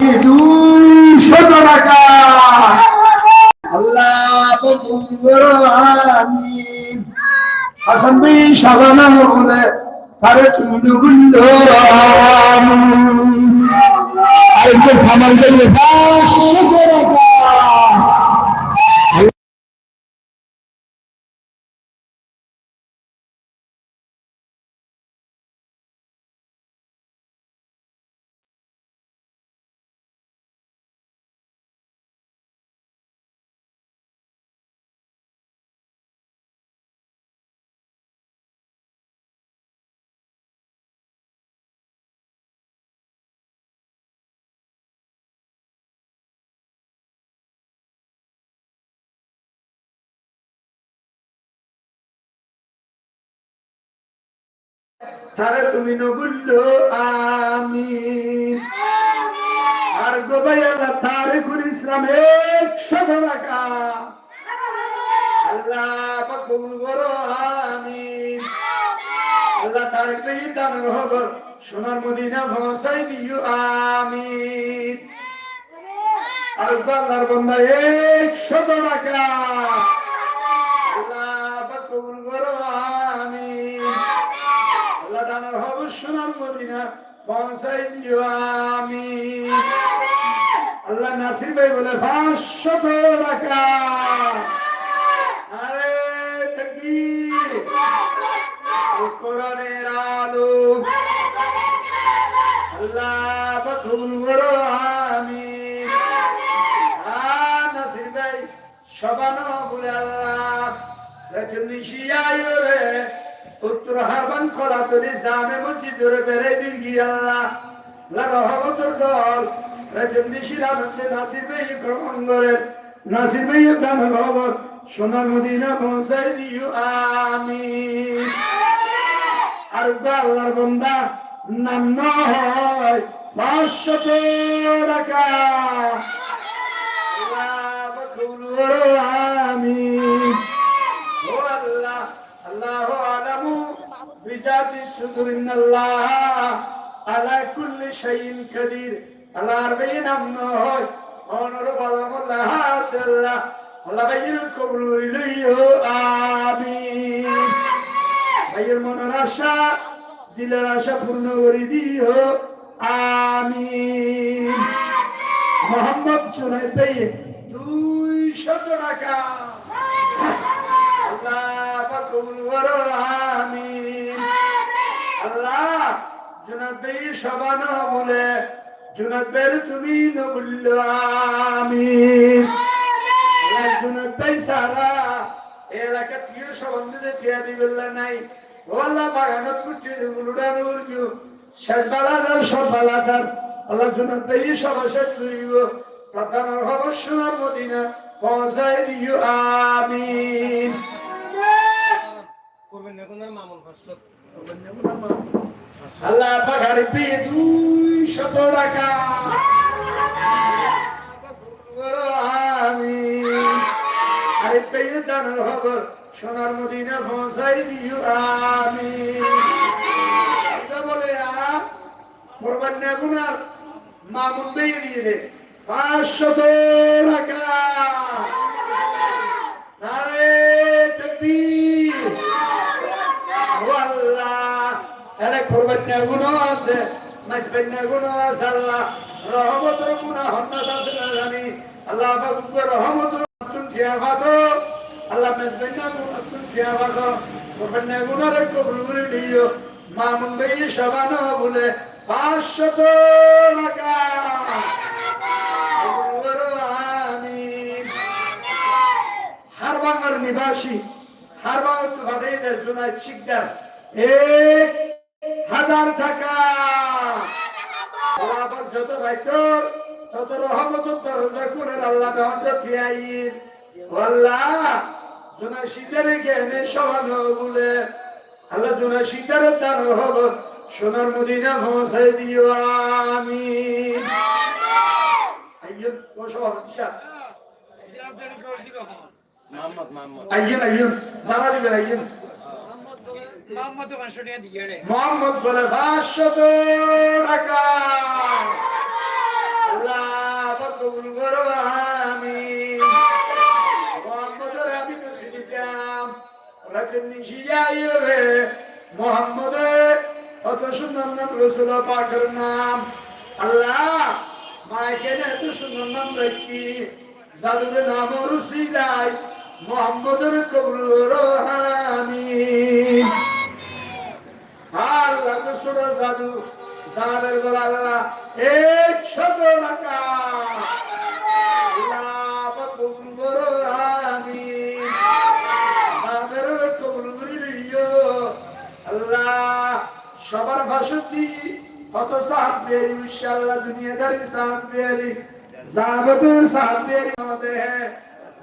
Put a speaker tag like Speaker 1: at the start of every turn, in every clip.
Speaker 1: দুইশত টাকা। আল্লাহ হাসান ভাই সাবানা বলে তারে তুমি আমিন। আরেকটু খামাল করলে পাঁচশো টাকা তারে তুমি নবুল্ল আমিন। আর গোবাই আল্লাহ তারিকুল ইসলাম একশো টাকা আল্লাহ কবুল করো আমিন। আল্লাহ তারিক ভাই তানোর খবর সোনার মদিনা পৌঁছাই দিও আমিন। আর আল্লাহর বন্ধা একশো টাকা আল্লাহ কবুল করো আমিন আল্লাহ তানোর খবর সোনার মদিনা পৌঁছাই আল্লাহ নাসির ভাই বলে পাঁচশো টাকা। আরে তকবীর কোরআনের আলো। আল্লাহ কবুল করো আমিন আ নাসির ভাই সবানো বলে আল্লাহ রেখে রে হারবান খোলা তরি জামে মসজিদের বেড়ে দিন গিয়ে। আল্লাহ রহমতর দল। রেখে মিশির আনন্দে নাসির ভাই গ্রহণ করে নাসির ভাই দান খবর সোনার মদিনা পৌঁছাই দিও, আমিন। আর আল্লাহর বন্দা, নাম টাকা। আল্লাহ বিজাতি সুদুর ইন্নাল্লাহ, আলা কুল্লি শাইইন কাদির। আল্লাহর বেয়ে নাম হয় অনর বালামুল্লাহ আল্লাহ আল্লাহ ভাইয়ের কবুল লইও আমিন। ভাইয়ের মনের আশা, দিলের আশা পূর্ণ করে দিও, আমিন। মোহাম্মদ চুনাই পেয়ে দুইশত টাকা। আল্লাহ কবুল করো, আমিন। আল্লাহ ভাই সবানো বলে ভাইয়ের তুমি নবুল্ল জুনাদ ভাই সারা এলাকা থেকে সম্বন্ধে ঠিয়া দিবেন নাই। ও আল্লাহ বাগানত ফুটছে উলুডানো উর্গিও শেষ বালাদার সব বালাদার আল্লাহ জুনাদ ভাই সব শেষ করিব খবর সোনার মদিনা পৌঁছাই দিও, আমিন।
Speaker 2: করবেন না মামুল পাঁচশো
Speaker 1: আল্লাহ পাখারি পেয়ে দুইশত টাকা আমি আরে পেয়ে দানোর খবর সোনার মদিনা পৌঁছাই দিও আমি বলে আ করবেন না গুনার মামুন দিয়ে দে পাঁচশত টাকা আরে তকবীর আল্লাহ। এরে কোরবানি গুণ আছে গুণ আছে আল্লাহ। রহমতের গুণ হন্নাত আছে না জানি। আল্লাহ বাবুকে রহমতের তুন ঠিয়া ভাতো আল্লাহ মাসবানি গুণ তুন ঠিয়া ভাতো কোরবানি গুণ কবুল করে দিও মা মুম্বাই সবানো বলে, পাঁচশত টাকা। হারবাঙ্গার নিবাসী হারবাঙ্গ ফাটাই দেয় সোনায় শিকদার এক হাজার টাকা। পাক যত বাইতর তত রহমতের দরজা করে আল্লাহ মেহন্ত ঠিয়াইর আল্লাহ সোনা শীতের জ্ঞানে সবানো বলে। আল্লাহ সোনা শীতের দান হব সোনার মদিনা পৌঁছাই দিও আচ্ছা
Speaker 2: মোহাম্মদ মোহাম্মদ
Speaker 1: আইয়ুন আইয়ুন জানা দিবেন আইয়ুন
Speaker 3: মোহাম্মদ
Speaker 1: বলে পাঁচশত টাকা আল্লাহ কবুল করো আমিন মোহাম্মদের আমি কাছে দিতাম ওরা কেমনি শিখাই রে মোহাম্মদের অত সুন্দর নাম রসুল পাকের নাম আল্লাহ মায়েকে এত সুন্দর নাম রাখি জাদুর নাম রসিলাই মোহাম্মদের কবুল করো আমিন আল্লাহ তো ছোট জাদু। জাদের বলা আল্লাহ একশত টাকা আল্লাহ কবুল করো আমিন জাদের কবুল করে দিও। আল্লাহ, সবার ভাষণ দি কত সাহাব দেরি ইনশাআল্লাহ দুনিয়াদারি সাহাব দেরি জাবতের সাহাব দেরি নদে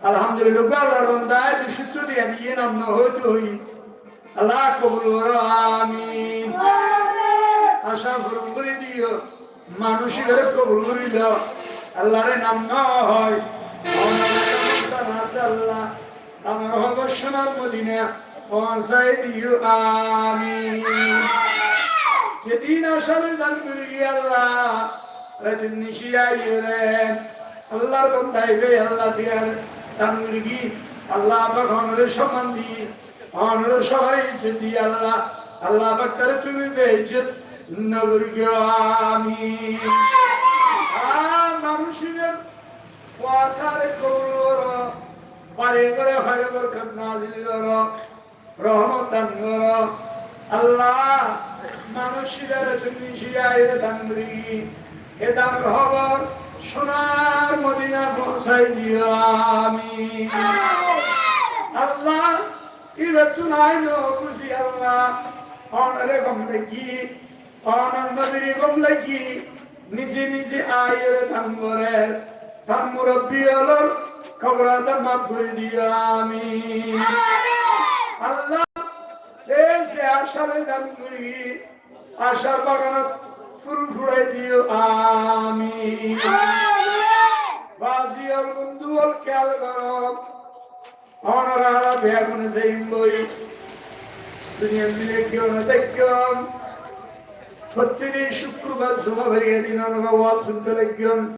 Speaker 1: আলহামদুলিল্লাহ আল্লাহর বান্দায় দুশিত দিয়ে দিয়ে নাম হইতে হই আল্লাহ কবুল আমিন আশা পূরণ করে দিও মানুষের কবুল করে দাও আল্লাহরে নাম না হয় আল্লাহ আমার অবশ্যনার মদিনা পৌঁছাই দিও আমিন সেদিন আসামে দান করি আল্লাহ রাতের নিশিয়াই রে আল্লাহর বন্ধাইবে আল্লাহ দিয়ার করি আল্লাহ আবার অনরের সম্মান দি অনরের সবাই ইজ্জত দি আল্লাহ আল্লাহ বাক্কারে তুমি বেইজ্জত নগরী আমি মানুষের কুয়াশারে কবুল পারে করে হয় বরকত নাজিল করো, রহমত দান করো। আল্লাহ, মানুষের তুমি শিয়ায় দান করি। এ দান খবর সোনার মদিনা পৌঁছাই দিও আমি। আল্লাহ, ইরে তুনাই নো খুশি আল্লাহ। অনরে গম লাগি অনর নবীর গম লাগি নিজে নিজে আয়ের দান করে তার মুরব্বী হলো খবর মাফ করে দিও আমি। আল্লাহ সে আশারে দান করি। আশার বাগানত ফুল ফুড়াই দিও আমি বন্ধু আর খেয়াল করো। অনরারা বেগুনে যাই বই তুমি মিলে কেউ না দেখম সত্যি শুক্রবার সভা ভেঙে দিন লাগবেন